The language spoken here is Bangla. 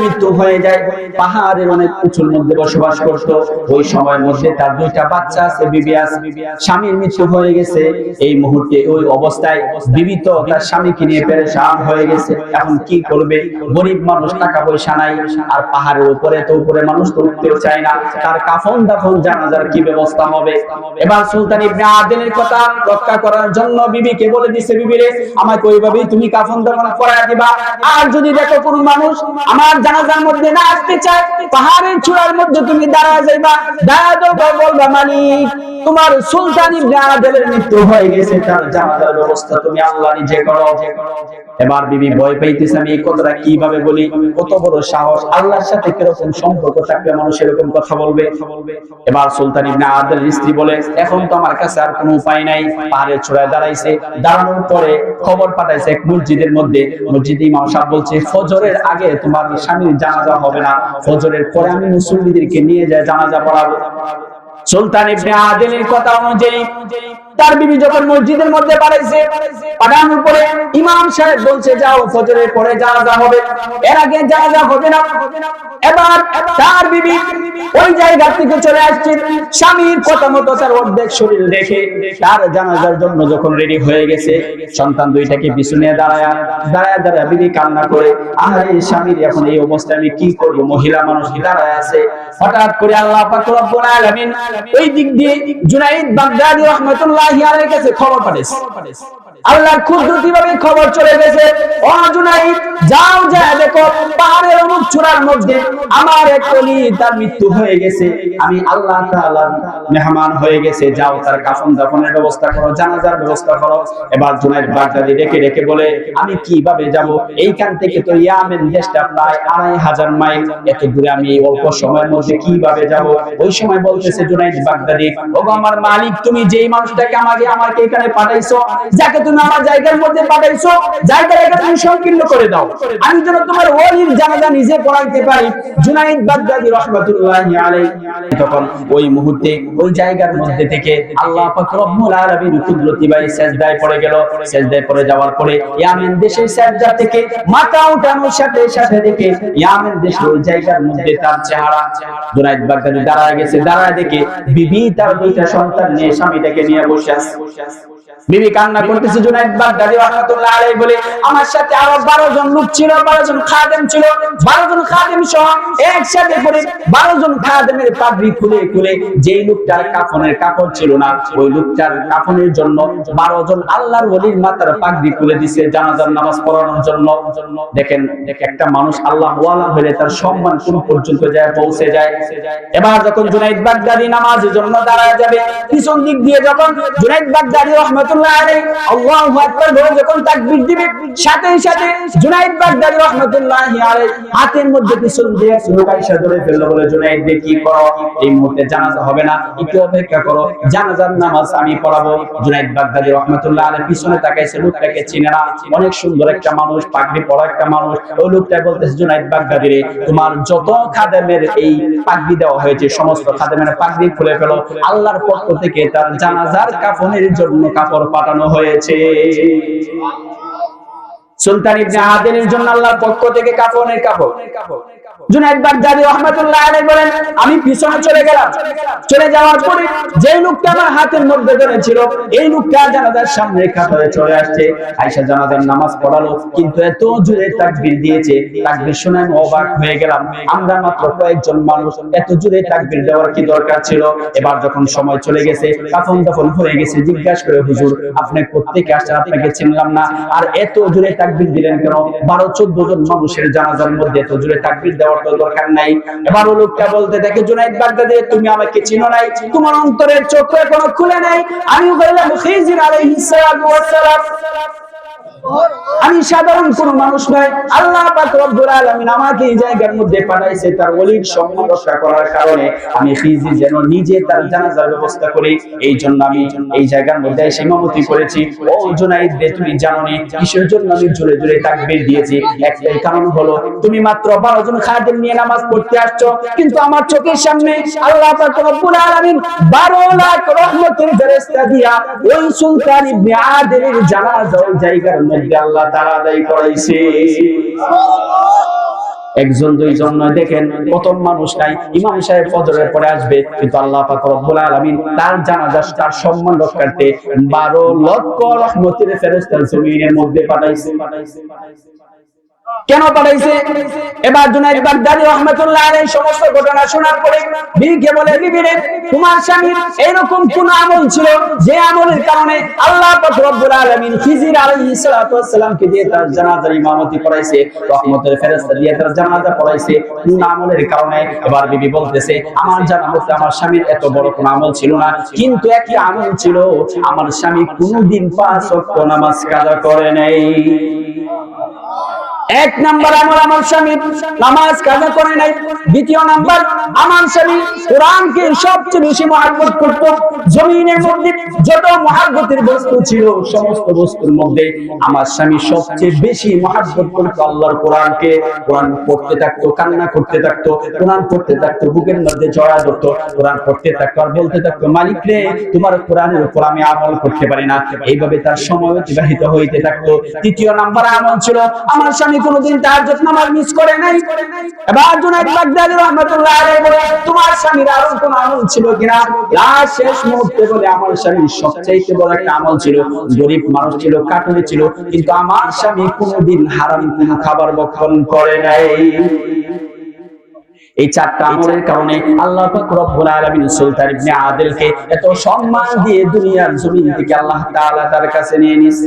মৃত্যু হয়ে যায়। পাহাড়ের অনেক উঁচুর মধ্যে বসবাস করত। ওই সময়ের মধ্যে তার দুইটা বাচ্চা আছে, বিবি আছে স্বামীর মৃত্যু হয়ে গেছে। এই মুহূর্তে ওই অবস্থায় বিবি তো তার স্বামীকে নিয়ে পেরেশান হয়ে গেছে। এখন কি করবে? গরিব মানুষ টাকা পয়সা নাই। আর পাহাড়ের উপরে তো উপরে মানুষ তো উঠতেও চায় না। তার কাফন দাফন জানাজার কি ব্যবস্থা হবে? এবার সুলতান ইবনে আদিলের কথা রক্ষা করার জন্য বিবিকে বলে দিছে বিবিরে আমাকে ওইভাবেই তুমি কাফন দাফন করায় দিবা। আর যদি দেখো কোনো মানুষ আমার জানাজার মধ্যে না আসতে চায়, পাহাড়ের চূড়ার মধ্যে তুমি দাঁড়া যাইবা। দাঁড়া দেবো বলবা, মালিক, তোমার সুলতান ইবনে আদিলের মৃত্যু হয়ে গেছে, তার জানাজার ব্যবস্থা তুমি আল্লাহ নিজে করো। এবার বিবি ভয় পাইতেছে, আমি এই কথাটা কীভাবে বলি? কত বড় সাহস। আল্লাহর সাথে কীরকম সম্পর্ক থাকলে মানুষ এরকম কথা বলবে? এবার সুলতান ইবনে আদিল স্ত্রী বলে, এখন তো আমার কাছে আর কোনো উপায় নাই। পাহাড়ের চূড়ায় দাঁড়াইছে, দাঁড়ানোর পরে খবর পাঠাইছে এক মসজিদের মধ্যে। মসজিদ ইমাম সাহেব বলছে, ফজরের আগে তোমার স্বামীর জানাজা হবে না। ফজরের পরে আমি মুসল্লিদেরকে নিয়ে যায় জানাজা পড়াবো। সুলতান ইবনে আদিলের কথা অনুযায়ী তার বিবি যখন মসজিদের মধ্যে পাঠাইছে পাঠানোর পরে ইমাম সাহেব বলছে, যাও, ফজরের পরে জানাজা হবে। এর আগে জানাজা হবে না। এবার তার বিবি ওই জায়গা থেকে চলে আসছে। স্বামীর কথা মতো তার অর্ধেক শরীর দেখে তার জানাজার জন্য যখন রেডি হয়ে গেছে, সন্তান দুইটাকে পিছনে দাঁড়ায় দাঁড়ায় দাঁড়ায় বিবি কান্না করে আহারে স্বামীর, এখন এই অবস্থায় আমি কি করব? মহিলা মানুষ দাঁড়ায় আছে? হঠাৎ করে আল্লাহ পাক রব্বুল আলামিন ওই দিক দিয়ে জুনাইদ বাগদাদি রাহমাতুল্লাহি আলাইহির কাছে খবর পাঠিয়েছে আল্লাহর কুদরতি ভাবে খবর চলে গেছে। ও জুনাইদ, যাও যা দেখো, পাহাড়ের অমুক চূড়ার মধ্যে আমার এক কলি তার মৃত্যু হয়ে গেছে। আমি আল্লাহ তাআলার মেহমান হয়ে গেছে। যাও তার কাফন দাফনের ব্যবস্থা করো, জানাজার ব্যবস্থা করো। এবার জুনাইদ বাগদাদি ডেকে ডেকে বলে, আমি কীভাবে যাব? এইখান থেকে তো ইয়ামেন দেশটা প্রায় আড়াই হাজার মাইল। এত দূরে আমি অল্প সময়ের মধ্যে কীভাবে যাব? ওই সময় বলতেছে জুনাইদ বাগদাদি, ওগো আমার মালিক, তুমি যেই মানুষটাকে আমাকে আমাকে এখানে পাঠাইছো, যাকে তুমি যাওয়ার পরে দেশের থেকে মাথা উঠানোর সাথে সাথে দেখে ইয়ামেন দেশের ওই জায়গার মধ্যে তার চেহারা জুনাইদ বাগদাদি দাঁড়ায় গেছে, দাঁড়ায় দেখে বিবি তার দুইটা সন্তান নিয়ে স্বামীটাকে নিয়ে বসে বিবি কান্না করতেছে জুনাইদ বাগদাদি রাহমাতুল্লাহ আলাইহি বলে, আমার সাথে আরও 12 জন লোক ছিল 12 জন খাদেম ছিল 12 জন খাদেম সহ একসাথে করে 12 জন খাদেমের পাগড়ি খুলে খুলে যেই লোকটার কাফনের কাপড় ছিল না, ওই লোকটার কাফনের জন্য 12 জন আল্লাহর ওলির মাথার পাগড়ি খুলে দিছে জানাজার নামাজ পড়ানোর জন্য। দেখেন, একটা মানুষ আল্লাহ ওয়ালা হলে তার সম্মান কোন পর্যন্ত যায়, পৌঁছে যায়। এবার যখন জুনাইদ বাগদাদি নামাজের জন্য দাঁড়ায় যাবে, পিছন দিক দিয়ে যখন জুনাইদ বাগদাদি রহমাতুল্লাহ আলাইহি অনেক সুন্দর একটা মানুষ, পাগড়ি পরা একটা মানুষ। ওই লোকটা বলতেছে, জুনাইদ বাগদাদি রে, তোমার যত খাদেমের এই পাগড়ি দেওয়া হয়েছে, সমস্ত খাদেমের পাগড়ি খুলে ফেলো। আল্লাহর পক্ষ থেকে তার জানাজার কাফনের জন্য কাপড় পাঠানো হয়েছে। হয়েছে সুলতান ইবনে আদিনের জন্য আল্লাহর পক্ষ থেকে কাফনের কাপড় জুনাইদ বাগদাদি রাহমাতুল্লাহ আলাইহি বলেন, আমি পিছনে চলে গেলাম। চলে যাওয়ার পরে যে লোকটা আমার হাতের মধ্যে ধরেছিল, এই লোকটা জানাজার সামনে কাতারে চলে আসছে। আয়েশা জানাজার নামাজ পড়ালো, কিন্তু এত জোরে তাকবীর দিয়েছে, তাকবীর শুনে আমি অবাক হয়ে গেলাম। আমরা মাত্র কয়েকজন মানুষ, এত জোরে তাকবীর দেওয়ার কি দরকার ছিল? এবার যখন সময় চলে গেছে, কাফন দাফন হয়ে গেছে, জিজ্ঞাসা করে, হুজুর, আপনি কোত্থেকে আসছেন? আপনাকে চিনলাম না। আর এত জোরে তাকবীর দিলেন কেন? বারো, চোদ্দ জন মানুষের জানাজার মধ্যে এত জোরে তাকবির দেওয়ার তো দরকার নাই। বারো লোকটা বলতে দেখে জুনাইদ বাগদাদি, তুমি আমাকে চিনো নাই। তোমার অন্তরের চোখ এখনও খুলে নাই। আমি বললাম, খিজির আলাইহিস সালাম। আমি সাধারণ কোন মানুষ নয়, আল্লাহ আমাকে এই জায়গার মধ্যে পাঠাইছে তার ওলির সম্মান রক্ষা করার কারণে আমি খিজি যেন নিজে তার জানাজার ব্যবস্থা করি, এই জন্য আমি এই জায়গার মধ্যে এসে করেছি। ও তুমি মাত্র 12 জন খাদেম নিয়ে নামাজ পড়তে আসছো, কিন্তু আমার চোখের সামনে আল্লাহ পাক রব্বুল আলামিন 12 লাখ রহমতের ফেরেশতা দিয়া ওই সুলতান ইবনে আদিলের জানাজা জায়গার মধ্যে আল্লাহ তারা আদায় করাইছে একজন, দুইজন নয়, দেখেন, প্রথম মানুষ নাই, ইমাম সাহেব ফজরের পরে আসবে, কিন্তু আল্লাহ পাক রব্বুল আলামিন তার জানাজা, তার সম্মান রক্ষার্থে 12 লক্ষ রহমতের ফেরেশতা জমিনের মধ্যে পাঠাইছে। কেন পাঠাইছে? এবার জুনাইদ বাগদাদি রহমাতুল্লাহ আলাইহি সমস্ত ঘটনা শোনার পরে বিবিকে বলে বিবি রে, তোমার স্বামী এরকম কোন আমল ছিল যে আমলের কারণে আল্লাহ পাক রব্বুল আলামিন খিজির আলাইহিস সালাতু ওয়াসসালামকে দিয়ে তার জানাজার ইমামতি করাইছে রহমতের ফেরেশতা দিয়ে তার জানাজা পড়াইছে, কোন আমলের কারণে? এবার বিবি বলতেছে, আমার জানা মতে আমার স্বামীর এত বড় কোন আমল ছিল না, কিন্তু একটা আমল ছিল, আমার স্বামী কোনদিন পাঁচ ওয়াক্ত নামাজ কাজা করে নাই। এক নাম্বার আমার আমার স্বামী। নামাজ কাজা করে নাই। দ্বিতীয় নাম্বার আমার স্বামী। কোরআনকে সবচেয়ে বেশি মহাব্বত করত। জমিনের মধ্যে যত মহাব্বতের বস্তু ছিল, সমস্ত বস্তুর মধ্যে আমার স্বামী সবচেয়ে বেশি মহাব্বত করত আল্লাহর কোরআনকে। কোরআন পড়তে থাকতো, কান্না করতে থাকতো, কোরআন পড়তে থাকতো, বুকের মধ্যে জড়া ধরতো, কোরআন পড়তে থাকতো আর বলতে থাকতো, মালিক রে, তোমার কোরআনের উপর আমি আমল করতে পারি না। এইভাবে তার সময় অতিবাহিত হইতে থাকতো। তৃতীয় নাম্বার আমল ছিল, আমার স্বামী কোনোদিন নামাজ মিস করে নাই। এবার জুনাইদ বাগদাদি রাহমাতুল্লাহ আলাইহি বলে, তোমার স্বামীর আমল ছিল কিনা? লাস্ট শেষ মুহূর্তে বলে, আমার বড় একটা আমল ছিল, গরিব মানুষ ছিল ছিল, কিন্তু আমার স্বামী কোনোদিন হারাম খাবার ভক্ষণ করে নাই। এই চারটা আমলের কারণে আল্লাহ পাক রব্বুল আলামিন সুলতান ইবনে আদিলকে এত সম্মান দিয়ে দুনিয়ার জমিন থেকে আল্লাহ তাআলা তার কাছে নিয়ে নিয়েছে